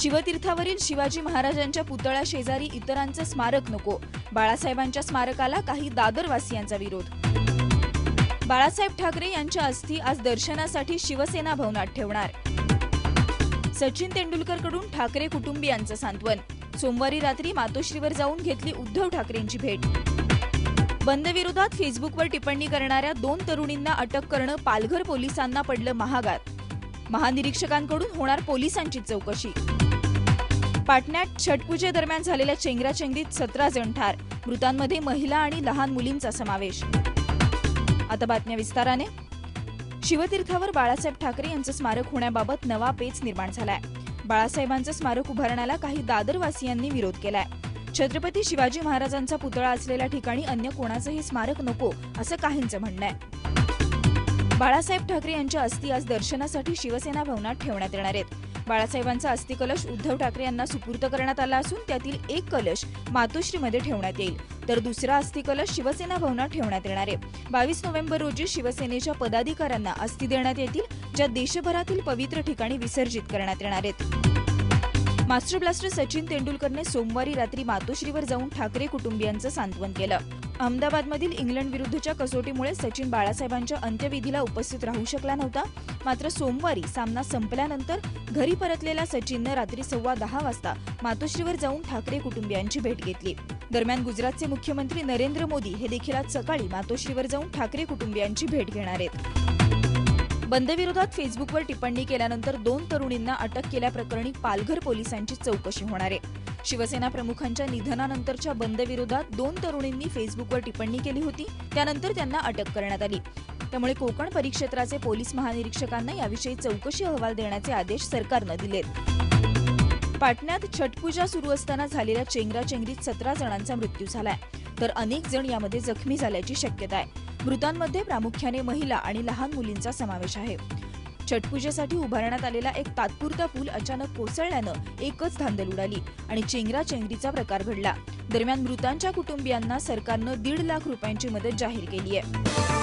शिवतीर्थावरील शिवाजी महाराजांच्या पुतळ्या शेजारी इतरांचं स्मारक नको. बाळासाहेबांच्या स्मारकाला काही दादरवासियांचा विरोध. बाळासाहेब ठाकरे यांच्या अस्थी आज दर्शनासाठी शिवसेना भवनात ठेवणार. सचिन तेंडुलकरकडून ठाकरे कुटुंबियांचं सांत्वन. सोमवारी रात्री मातोश्रीवर जाऊन घेतली उद्धव ठाकरेंची भेट. बंद विरोधात फेसबुकवर टिप्पणी करणाऱ्या दोन तरुणींना अटक करणं पालघर पोलिसांना पडलं महागात. महानिरीक्षकांकडून होणार पोलिसांची चौकशी. पाटण्यात छटपूजेदरम्यान झालेल्या चेंगराचेंगरीत सतरा जण ठार. मृतांमध्ये महिला आणि लहान मुलींचा समावेश. आता बातम्या विस्ताराने. शिवतीर्थावर बाळासाहेब ठाकरे यांचं स्मारक होण्याबाबत नवा पेच निर्माण झालाय. बाळासाहेबांचं स्मारक उभारण्याला काही दादरवासियांनी विरोध केलाय. छत्रपती शिवाजी महाराजांचा पुतळा असलेल्या ठिकाणी अन्य कोणाचंही स्मारक नको असं काहींचं म्हणणं आहे. बाळासाहेब ठाकरे यांच्या अस्थी आज दर्शनासाठी शिवसेना भवनात ठेवण्यात येणार आहेत. बाळासाहेबांचा अस्थिकलश उद्धव ठाकरे यांना सुपूर्द करण्यात आला असून त्यातील एक कलश मातोश्रीमध्ये ठेवण्यात येईल. तर दुसरा अस्थिकलश शिवसेना भवनात ठेवण्यात येणार आहे. बावीस नोव्हेंबर रोजी शिवसेनेच्या पदाधिकाऱ्यांना अस्थि देण्यात येतील ज्या देशभरातील पवित्र ठिकाणी विसर्जित करण्यात येणार आहेत. मास्टर ब्लास्टर सचिन तेंडुलकरने सोमवारी रात्री मातोश्रीवर जाऊन ठाकरे कुटुंबियांचं सांत्वन केलं. अहमदाबादमधील इंग्लंड विरुद्धच्या कसोटीमुळे सचिन बाळासाहेबांच्या अंत्यविधीला उपस्थित राहू शकला नव्हता. मात्र सोमवारी सामना संपल्यानंतर घरी परतलेल्या सचिननं रात्री सव्वा दहा वाजता मातोश्रीवर जाऊन ठाकरे कुटुंबियांची भेट घेतली. दरम्यान गुजरातचे मुख्यमंत्री नरेंद्र मोदी हे देखील आज सकाळी मातोश्रीवर जाऊन ठाकरे कुटुंबियांची भेट घेणार आहेत. बंदविरोधात फेसबुकवर टिप्पणी केल्यानंतर दोन तरुणींना अटक केल्याप्रकरणी पालघर पोलिसांची चौकशी होणार आहे. शिवसेना प्रमुखांच्या निधनानंतरच्या बंदविरोधात दोन तरुणींनी फेसबुकवर टिप्पणी केली होती. त्यानंतर त्यांना अटक करण्यात आली. त्यामुळे कोकण परिक्षेत्राचे पोलीस महानिरीक्षकांना याविषयी चौकशी अहवाल देण्याचे आदेश सरकारनं दिलेत. पाटण्यात छटपूजा सुरू असताना झालेल्या चेंगराचेंगरीत सतरा जणांचा मृत्यू झालाय. तर अनेक जण यामध्ये जखमी झाल्याची शक्यता आहे. मृतांमध्ये प्रामुख्याने महिला आणि लहान मुलींचा समावेश आहे. छटपूजेसाठी उभारण्यात आलेला एक तात्पुरता पूल अचानक कोसळल्यानं एकच धांदल उडाली आणि चेंगराचेंगरीचा प्रकार घडला. दरम्यान मृतांच्या कुटुंबियांना सरकारनं दीड लाख रुपयांची मदत जाहीर केली आहे.